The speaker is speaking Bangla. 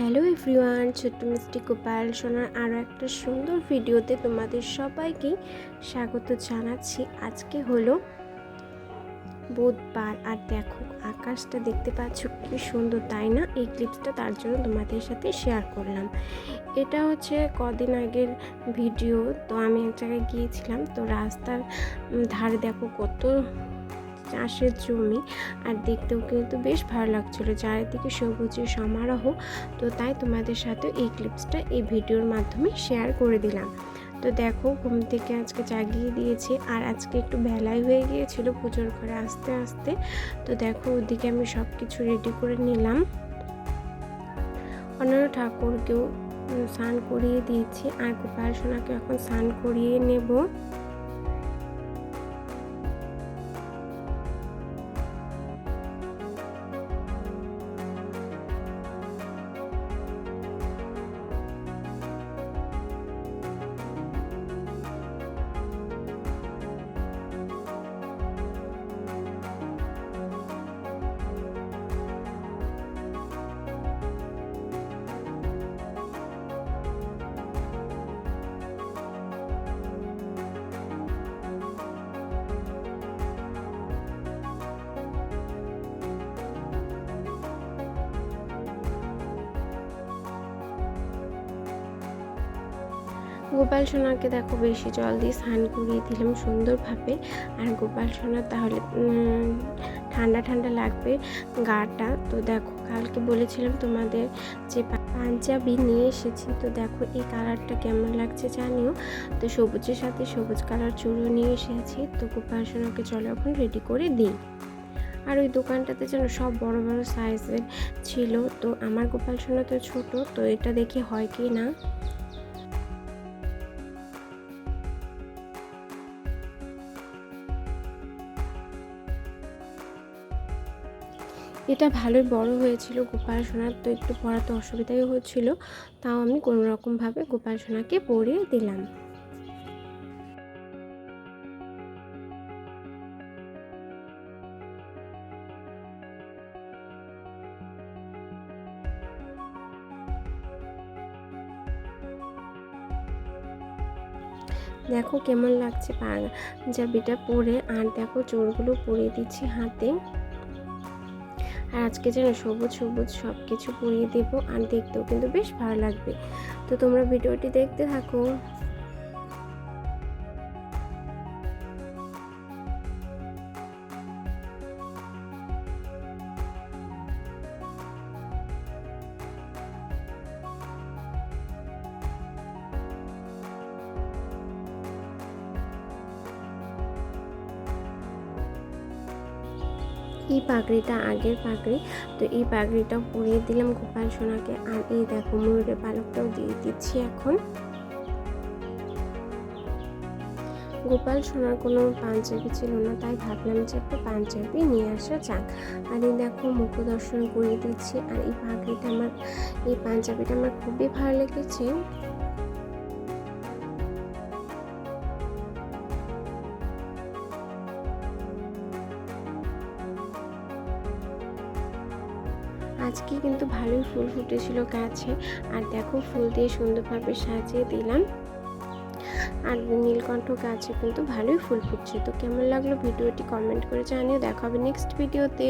হ্যালো এভরিওয়ান, ছোট্ট মিষ্টি গোপাল সোনার আরও একটা সুন্দর ভিডিওতে তোমাদের সবাইকেই স্বাগত জানাচ্ছি। আজকে হলো বুধবার আর দেখো আকাশটা দেখতে পাচ্ছ কি সুন্দর, তাই না? এই ক্লিপসটা তার জন্য তোমাদের সাথে শেয়ার করলাম। এটা হচ্ছে কদিন আগের ভিডিও তো আমি এক জায়গায় গিয়েছিলাম, তো রাস্তার ধারে দেখো কত চাষের জমি আর দেখতেও কিন্তু বেশ ভালো লাগছিল। চারিদিকে সবুজের সমারোহ। তো তাই তোমাদের সাথে এই ক্লিপসটা এই ভিডিওর মাধ্যমে শেয়ার করে দিলাম। তো দেখো, ঘুম থেকে আজকে জাগিয়ে দিয়েছে আর আজকে একটু বেলায় হয়ে গিয়েছিল পুজোর ঘরে আস্তে আস্তে। তো দেখো, ওদিকে আমি সব কিছু রেডি করে নিলাম। অন্যান্য ঠাকুরকেও স্নান করিয়ে দিয়েছি। আর গোপাল সোনাকে এখন স্নান করিয়ে নেব। গোপাল সোনাকে দেখো বেশি জল দিয়ে স্নান করিয়ে দিলাম সুন্দরভাবে। আর গোপাল সোনার তাহলে ঠান্ডা ঠান্ডা লাগবে গাটা। তো দেখো, কালকে বলেছিলাম তোমাদের যে পাঞ্জাবি নিয়ে এসেছি। তো দেখো এই কালারটা কেমন লাগছে জানিও? তো সবুজের সাথে সবুজ কালার চুড়ো নিয়ে এসেছি। তো গোপাল সোনাকে চলো এখন রেডি করে দিই। আর ওই দোকানটাতে যেন সব বড় বড় সাইজের ছিল। তো আমার গোপাল সোনা তো ছোট, তো এটা দেখে হয় কি না? এটা ভালোই বড় হয়েছিল গোপাল সোনার, তো একটু পড়াতে অসুবিধাই হচ্ছিল, তাও আমি কোনো রকমভাবে গোপাল সোনাকে পরিয়ে দিলাম। দেখো কেমন লাগছে পাঞ্জাবিটা পরে, আর দেখো চোরগুলো পরিয়ে দিচ্ছি হাতে। আর আজকে যেন সবুজ সবুজ সব কিছু পুড়িয়ে দেবো। আর দেখতেও কিন্তু বেশ ভালো লাগবে। তো তোমরা ভিডিওটি দেখতে থাকো। এই পাগড়িটা আগের পাগড়ি। তো এই পাগড়িটাও পরিয়ে দিলাম গোপাল সোনাকে। আর এই দেখো ময়ূরের পালকটাও দিয়ে দিচ্ছি এখন। গোপাল সোনার কোনো পাঞ্জাবি ছিল না, তাই ভাবলাম যে একটা পাঞ্জাবি নিয়ে আসা যাক। আর এই দেখো মুখ দর্শন করে দিচ্ছি। আর এই পাগড়িটা আমার, এই পাঞ্জাবিটা আমার খুবই ভালো লেগেছে। আজকে কিন্তু ভালোই ফুল ফুটেছিল গাছে। আর দেখো ফুল দিয়ে সুন্দরভাবে সাজিয়ে দিলাম। আর নীলকণ্ঠ গাছে কিন্তু ভালোই ফুল ফুটছে। তো কেমন লাগল ভিডিওটি কমেন্ট করে জানিও। দেখা হবে নেক্সট ভিডিওতে